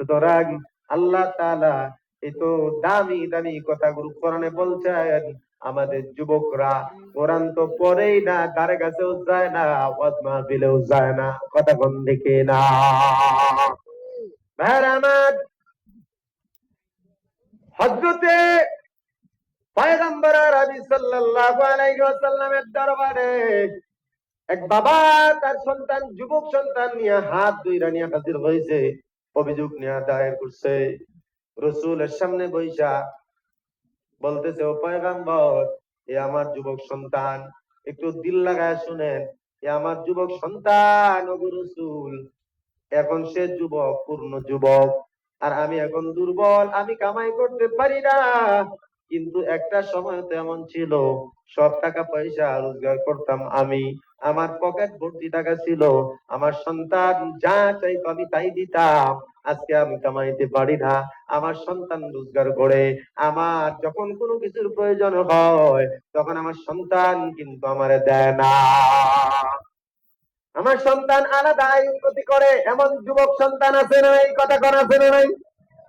সুতরাং আল্লাহ তাআলা এই তো দামি দামি কথাগুলো কোরআনে বলছেন। আমাদের যুবকরা কোরআন তো পড়েই না, কারে কাছেও যায় না আওয়াজ মাহফিলেও যায় না, কথা কোন দিকে না। ভাইয়ের আমার হজরতে পয়গম্বর আলী সাল্লাল্লাহু আলাইহি ওয়াসাল্লামের দরবারে এক বাবা তার সন্তান, যুবক সন্তান নিয়ে হাত দুইরা নিয়ে হাজির হয়েছে। অভিযোগ নেওয়া দায়ের করছে। রসুলের সামনে বৈশা বলতেছে, ও পয়গাম্বর, এ আমার যুবক সন্তান। একটু দিল লাগায় শুনেন, এ আমার যুবক সন্তান রসুল, এখন সে যুবক পূর্ণ যুবক, আর আমি এখন দুর্বল, আমি কামাই করতে পারি না। কিন্তু একটা সময় তো এমন ছিল, সব টাকা পয়সা রোজগার করতাম আমি। আমার পকেট ভর্তি টাকা ছিল, আমার সন্তান যা চাইতো আমি তাই দিতাম। আজকে আমি কামাইতে পারি না, আমার সন্তান রোজগার করে। আমার যখন কোনো কিছুর প্রয়োজন হয়, তখন আমার সন্তান কিন্তু আমারে দেয় না। আমার সন্তান আলাদা আয় উন্নতি করে, এমন যুবক সন্তান আছে না এই কথা করা আছে না নাই?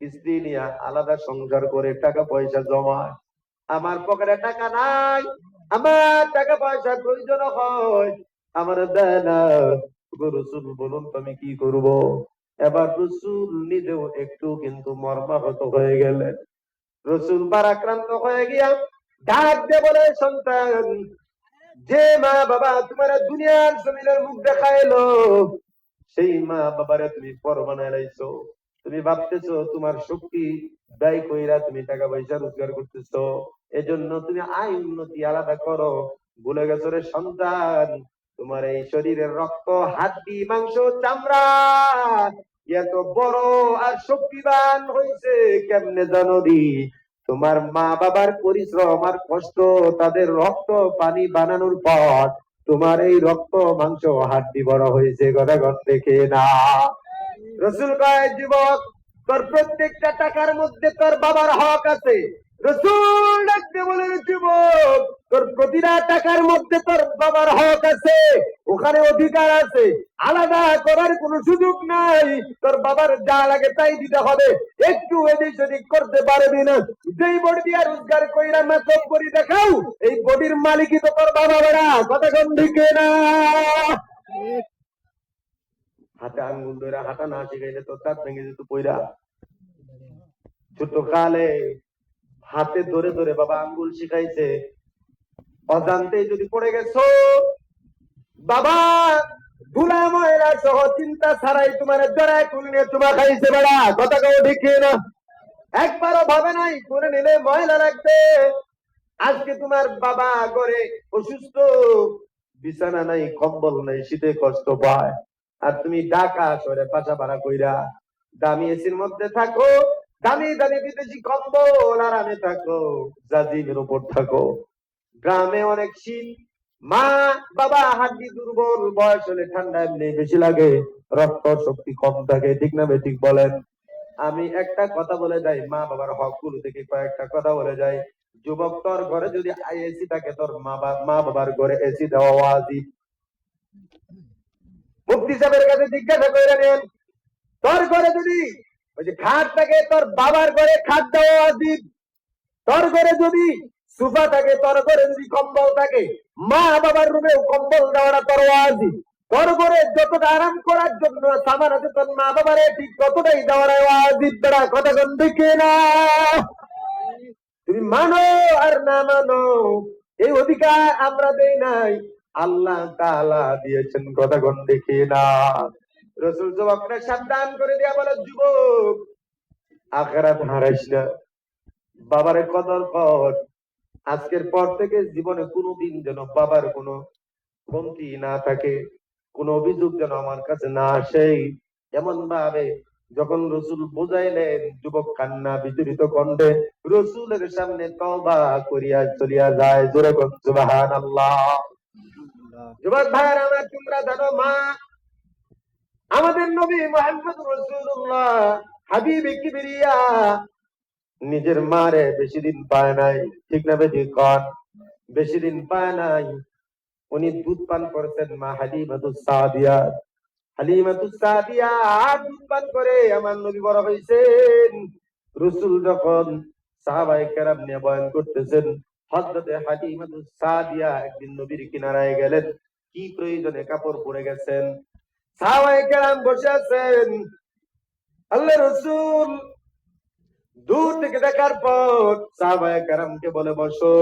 স্ত্রী নিয়ে আলাদা সংসার করে টাকা পয়সা জমায় আমার পকেটে টাকা নাই, আমার টাকা পয়সা প্রয়োজন হয়। আমার দেয় রসুল বলুন তো আমি কি করব? এবার রসুল নিজেও একটু কিন্তু মর্মাহত হয়ে গেলেন। রসুল বারাক্রান্ত হয়ে গিয়া ডাক দে বলে, সন্তান, যে মা বাবা তোমার দুনিয়ার জমিনের মুখ দেখাইলো, সেই মা বাবারে তুমি পর বানাইছো তুমি ভাবতেছো তোমার শক্তি ব্যয় কইরা তুমি টাকা পয়সা রোজগার করতেছো, এজন্য তুমি আয় উন্নতি আলাদা করো। ভুলে গেছো রে সন্তান, তোমার এই শরীরের রক্ত, হাড্ডি, মাংস, চামড়া এত বড় আর শক্তিবান হইছে কেমনে জানো তোমার মা বাবার পরিশ্রম আর কষ্ট তাদের রক্ত, পানি বানানোর পর তোমার এই রক্ত, মাংস, হাড্ডি বড় হয়েছে কথা ঘর দেখে না। রসুল কয় যুবক, তোর প্রত্যেকটা টাকার মধ্যে তোর বাবার হক আছে। রসুল ডাকতে বলে, যুবক, তোর প্রতিটা টাকার মধ্যে তোর বাবার হক আছে, ওখানে অধিকার আছে। আলাদা করার কোনো সুযোগ নাই, তোর বাবার যা লাগে তাই দিতে হবে। একটু এদিক সেদিক করতে পারবি না। যেই বডি দিয়া রোজগার কইরা না সব করি দেখাও, এই বডির মালিকই তো তোর বাবা বেড়া। কথা দিকে না? হাতে আঙ্গুল ধরে হাঁটা না শিখাইলে তার ভেঙে যেত পইরা ছোট কালে হাতে ধরে ধরে বাবা আঙ্গুল শিখাইছে, অজান্তে যদি পড়ে গেছো, বাবা, ধুলা ময়লা সহ চিন্তা ছাড়াই তোমার জড়ায় তোমার খাইছে বেড়া। কথা কেউ না? একবারও ভাবে নাই করে নিলে ময়লা লাগবে। আজকে তোমার বাবা করে অসুস্থ, বিছানা নাই, কম্বল নাই, শীতে কষ্ট পায়। আর তুমি ঢাকা করে পাশা ভাড়া কইরা দামি এসির মধ্যে থাকো, দামি দামি বিদেশি কম্বল আরামে থাকো জাজিমের উপর থাকো। গ্রামে অনেক শীত, মা, বাবা হাড্ডি দুর্বল, বয়স হলে ঠান্ডা এমনি বেশি লাগে, রক্ত শক্তি কম থাকে, ঠিক না ঠিক বলেন? আমি একটা কথা বলে যাই, মা বাবার হকগুলো থেকে কয়েকটা কথা বলে যাই। যুবক তোর ঘরে যদি এসি থাকে, তোর মা বাবার ঘরে এসি দেওয়া ওয়াজিব। মুফতি সাহেবের কাছে জিজ্ঞাসা করে নেন তোর ঘরে যদি ওই যে খাট থাকে, তোর বাবার ঘরে খাট দেওয়া ওয়াজিব তোর ঘরে যদি সুফা থাকে, তোর ঘরে যদি কম্বল থাকে মা বাবার রুমেও কম্বল দেওয়াটা তোর ওয়াজিব তোর ঘরে যতটা আরাম করার জন্য সামান আছে, তোর মা বাবারে ঠিক ততটাই দেওয়াটা ওয়াজিব বেড়া কথা কোন দিকে না। তুমি মানো আর না মানো, এই অধিকার আমরা দেই নাই। আল্লাহ তাআলা দিয়েছেন কথা কোন দেখে না। রসুল জবাবটা সাবধান করে দেয়া বলে, যুবক, আখেরাত হারাইস না। বাবারে কদর কর। আজকের পর থেকে জীবনে কোনোদিন যেন বাবার কোনো কমতি না থাকে, কোন অভিযোগ যেন আমার কাছে না আসে। এমন ভাবে যখন রসুল বুঝাইলেন, যুবক কান্না বিচলিত কণ্ঠে রসুলের সামনে তবা করিয়া চলিয়া যায়। জোরে সুবাহান আল্লাহ যুবক ভাইয়ের আমার তোমরা জানো মা, আমাদের নবী মোহাম্মদ রসুল্লাহ হাবিব কিবরিয়া নিজের মারে বেশি দিন পায় নাই, ঠিক না বেশি কন? বেশি দিন পায় নাই। উনি দুধ পান করেছেন মা হালিমাতুস সাদিয়া। হালিমাতুস সাদিয়া দুধ পান করে আমার নবী বড় হয়েছেন রসুল যখন সাহাবায়ে কেরাম নিয়ে বয়ান করতেছেন, হযরতে হালিমাতুস সাদিয়া একদিন নবীর কিনারায় গেলেন। কি প্রয়োজনে কাপড় পরে গেছেন? সাহাবায়ে কেরাম বসে আছেন। আল্লাহ রসুল দূর থেকে দেখার পর সাহাবায়ে কেরামকে বলে, বসো,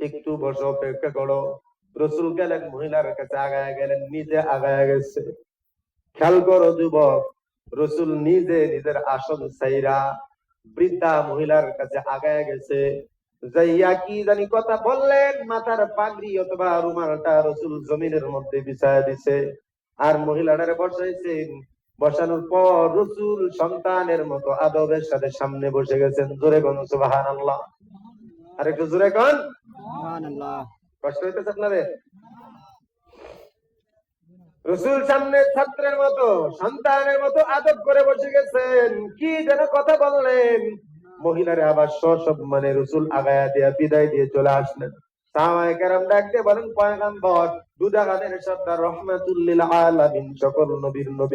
একটু বসো, অপেক্ষা করো। রসুল গেলেন, মহিলার কাছে আগায় গেলেন, নিজে আগায় গেছে। খেয়াল করো যুবক, রসুল নিজে নিজের আসন সাইরা বৃদ্ধা মহিলার কাছে আগায় গেছে। যাইয়া কি জানি কথা বললেন মাথার পাগড়ি অথবা রুমালটা রসুল জমিনের মধ্যে বিছায়া দিছে। আর মহিলাটারে বসাইছেন বসানোর পর রসুল সন্তানের মতো আদবের সাথে সামনে বসে গেছেন। জোরে গন সুবাহান আল্লাহ আর একটু জোরে কষ্ট হইতেছে আপনাদের? রসুল সামনে ছাত্রের মতো সন্তানের মতো আদব করে বসে গেছেন। কি যেন কথা বললেন। মহিলারে আবার সব মানে রসুল আগায়া দিয়া বিদায় দিয়ে চলে আসলেন। ডাকতে বলেন, পয়গাম্বর, দুজাহানের সর্দার রহমাতুল্লিল আলামিন, সকল নবীর নবী